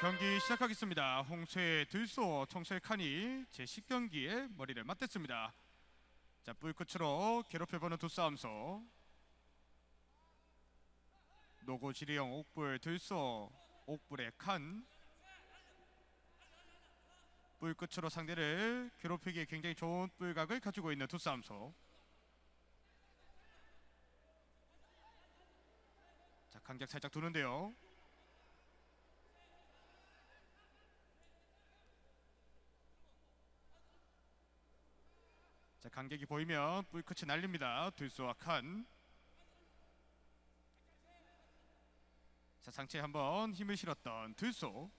경기 시작하겠습니다. 홍수의 들소 청소의 칸이 제 10경기에 머리를 맞댔습니다. 자, 뿔 끝으로 괴롭혀보는 두 싸움소. 노고 지리형 옥불 들소 옥불의 칸. 뿔 끝으로 상대를 괴롭히기에 굉장히 좋은 뿔각을 가지고 있는 두 싸움소. 자, 간격 살짝 두는데요. 자 간격이 보이면 뿔끝이 날립니다. 들쏘와 칸. 자 상체에 한번 힘을 실었던 들쏘.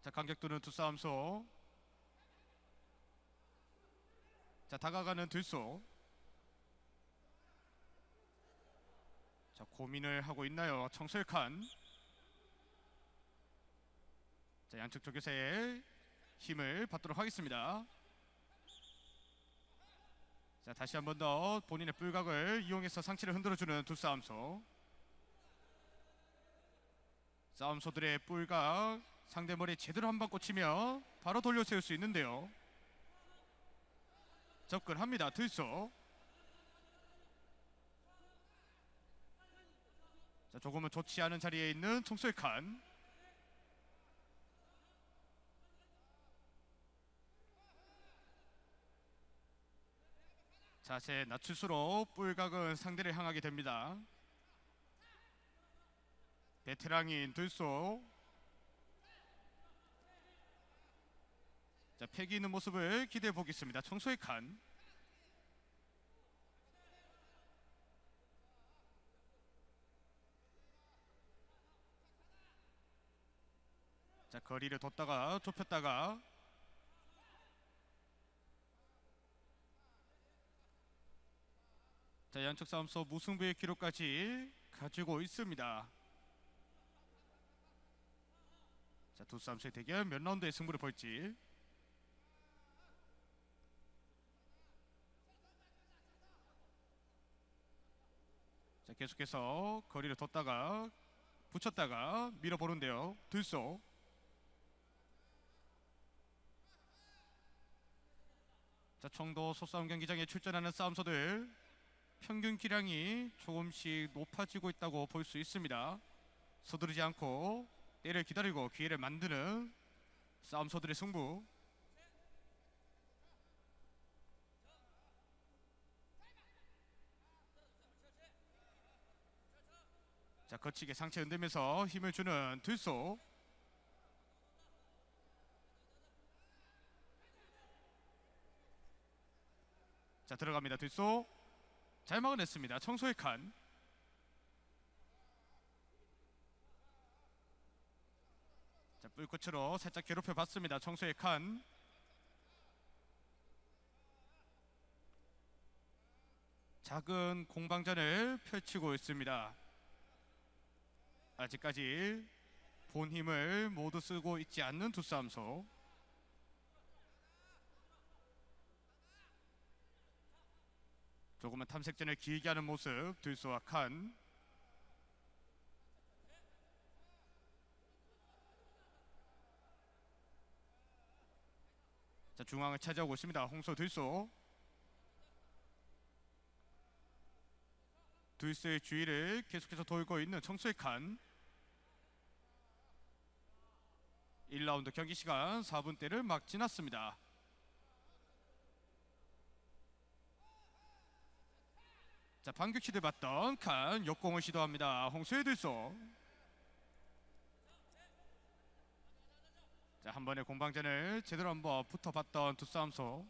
자 간격 두는 두 싸움소. 자 다가가는 들쏘. 자 고민을 하고 있나요? 청솔 칸. 자 양측 조교세의 힘을 받도록 하겠습니다. 자 다시 한 번 더 본인의 뿔각을 이용해서 상체를 흔들어주는 두 싸움소. 싸움소들의 뿔각 상대 머리에 제대로 한방 꽂히면 바로 돌려 세울 수 있는데요. 접근합니다. 들소. 자 조금은 좋지 않은 자리에 있는 총솔칸. 자세 낮출수록 뿔각은 상대를 향하게 됩니다. 베테랑인 들소 자 패기 있는 모습을 기대해 보겠습니다. 청소의 칸 자 거리를 뒀다가 좁혔다가 자 양측 싸움서 무승부의 기록까지 가지고 있습니다. 자두 싸움수의 대결 몇 라운드의 승부를 볼지. 자 계속해서 거리를 뒀다가 붙였다가 밀어보는데요. 들쏘. 자 청도 소싸움 경기장에 출전하는 싸움서들 평균 기량이 조금씩 높아지고 있다고 볼 수 있습니다. 서두르지 않고 때를 기다리고 기회를 만드는 싸움 서들의 승부. 자 거치게 상체 흔들면서 힘을 주는 들소. 자 들어갑니다 들소. 잘 막아냈습니다. 청소의 칸. 자, 뿔끝으로 살짝 괴롭혀 봤습니다. 청소의 칸. 작은 공방전을 펼치고 있습니다. 아직까지 본 힘을 모두 쓰고 있지 않는 두 싸움소. 조금은 탐색전을 길게 하는 모습 들소와 칸 자, 중앙을 차지하고 있습니다. 홍소 들소 들소의 주위를 계속해서 돌고 있는 청소의 칸 1라운드 경기 시간 4분대를 막 지났습니다. 자 반격치를 받던 칸 역공을 시도합니다. 홍수의 들소. 자한 번의 공방전을 제대로 한번 붙어봤던 두 싸움소.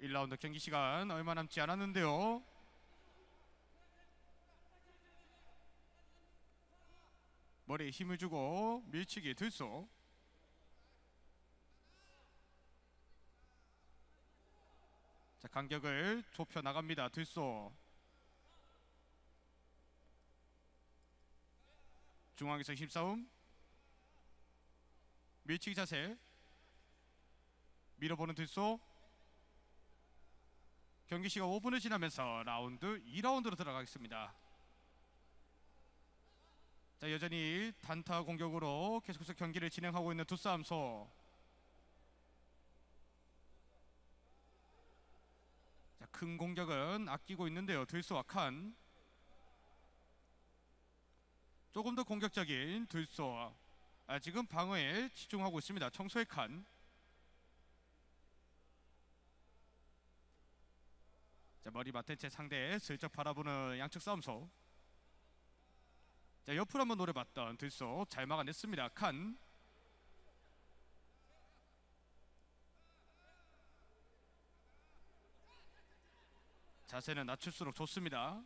1라운드 경기 시간 얼마 남지 않았는데요. 머리에 힘을 주고 밀치기 들소. 자 간격을 좁혀 나갑니다. 들소. 중앙에서 힘싸움. 밀치기 자세. 밀어보는 들소. 경기 시간 5분을 지나면서 라운드 2라운드로 들어가겠습니다. 자 여전히 단타 공격으로 계속해서 경기를 진행하고 있는 두 싸움소. 큰 공격은 아끼고 있는데요. 들쏘와 칸. 조금 더 공격적인 들쏘. 아, 지금 방어에 집중하고 있습니다. 청소의 칸. 자, 머리 맞댄 채 상대 슬쩍 바라보는 양측 싸움소. 자, 옆으로 한번 노려봤던 들쏘 잘 막아냈습니다. 칸. 자세는 낮출수록 좋습니다.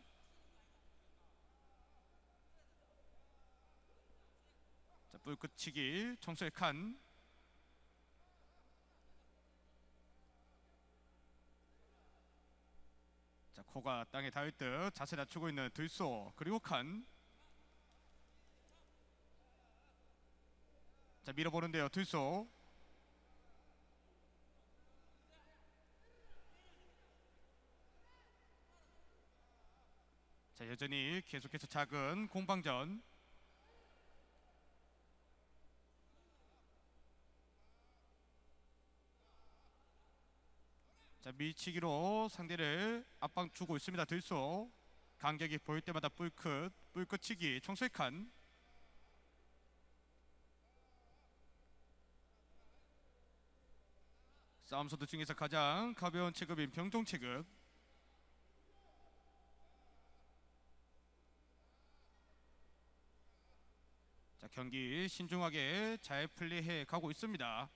자, 뿔 끝치기 청소의 칸. 자, 코가 땅에 닿을 듯 자세 낮추고 있는 들소 그리고 칸. 자, 밀어보는데요. 들소. 자, 여전히 계속해서 작은 공방전. 자, 밀치기로 상대를 압박 주고 있습니다. 들소. 간격이 보일 때마다 뿔끝, 뿔끝치기, 청소의 칸. 싸움 소드 중에서 가장 가벼운 체급인 병종 체급. 자, 경기 신중하게 잘 플레이해 가고 있습니다.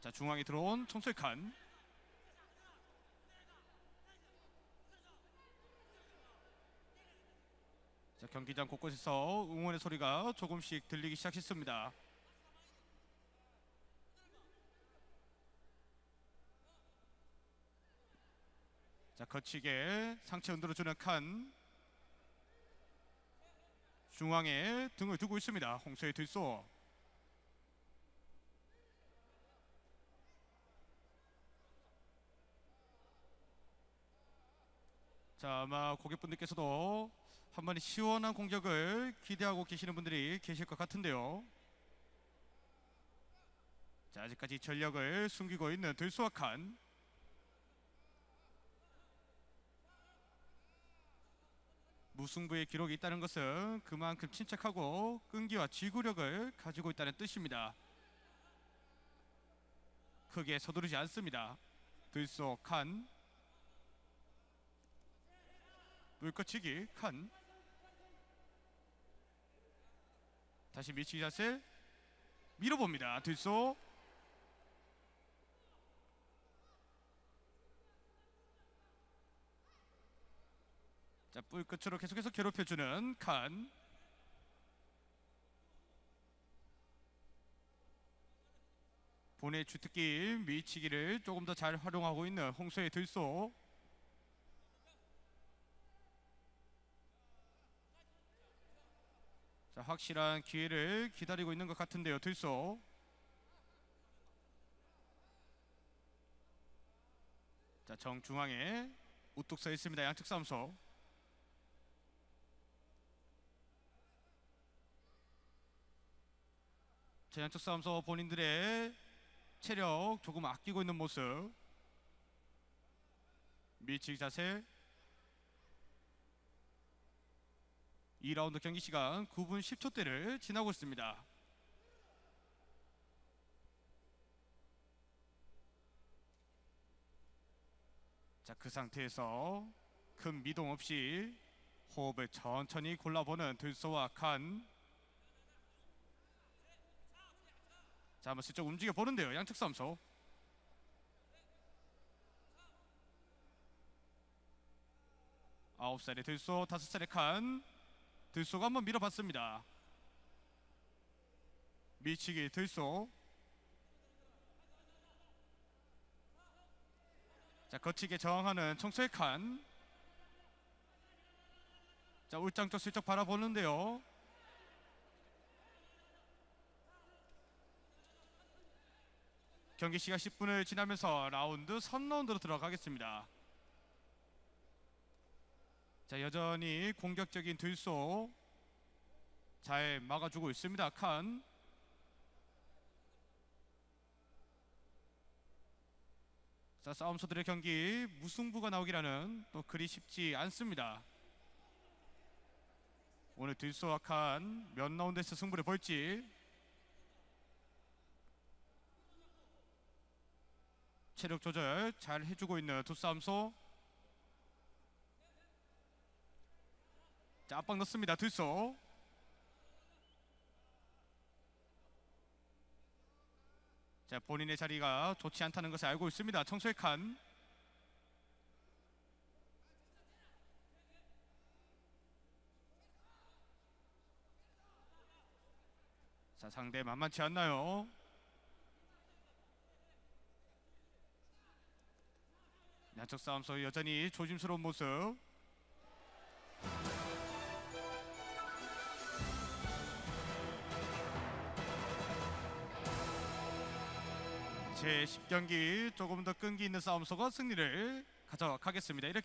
자, 중앙에 들어온 청소의 칸. 자, 경기장 곳곳에서 응원의 소리가 조금씩 들리기 시작했습니다. 거치게 상체 흔들어주는 칸. 중앙에 등을 두고 있습니다. 홍수의 들소. 자, 아마 고객분들께서도 한 번의 시원한 공격을 기대하고 계시는 분들이 계실 것 같은데요. 자, 아직까지 전력을 숨기고 있는 칸. 무승부의 기록이 있다는 것은 그만큼 침착하고 끈기와 지구력을 가지고 있다는 뜻입니다. 크게 서두르지 않습니다. 들소 칸 물거치기 칸 다시 밀치기 자세 밀어봅니다. 들소 자, 뿔 끝으로 계속해서 괴롭혀주는 칸. 본의 주특기 밀치기를 조금 더 잘 활용하고 있는 홍수의 들소. 자, 확실한 기회를 기다리고 있는 것 같은데요, 들소. 자, 정중앙에 우뚝 서 있습니다. 양측 싸움소. 자, 양측 싸움소 본인들의 체력 조금 아끼고 있는 모습. 밀치기 자세. 2라운드 경기 시간 9분 10초대를 지나고 있습니다. 자, 그 상태에서 큰 미동 없이 호흡을 천천히 골라보는 들소와 칸. 자, 한번 슬쩍 움직여 보는데요. 양측 싸움소. 아홉 살의 들소, 다섯 살의 칸. 들소가 한번 밀어봤습니다. 미치기 들소. 자 거치게 저항하는 청소의 칸. 자 울장쪽 슬쩍 바라보는데요. 경기 시간 10분을 지나면서 라운드 3라운드로 들어가겠습니다. 자 여전히 공격적인 들소 잘 막아주고 있습니다. 칸. 자 싸움소들의 경기 무승부가 나오기라는 또 그리 쉽지 않습니다. 오늘 들소와 칸몇 라운드에서 승부를 볼지 체력 조절 잘 해주고 있는 두 싸움소 자 압박 넣습니다. 들소. 자 본인의 자리가 좋지 않다는 것을 알고 있습니다. 청소의 칸. 자 상대 만만치 않나요 양쪽 싸움서 여전히 조심스러운 모습 제 10경기 조금 더 끈기 있는 싸움서가 승리를 가져가겠습니다. 이렇게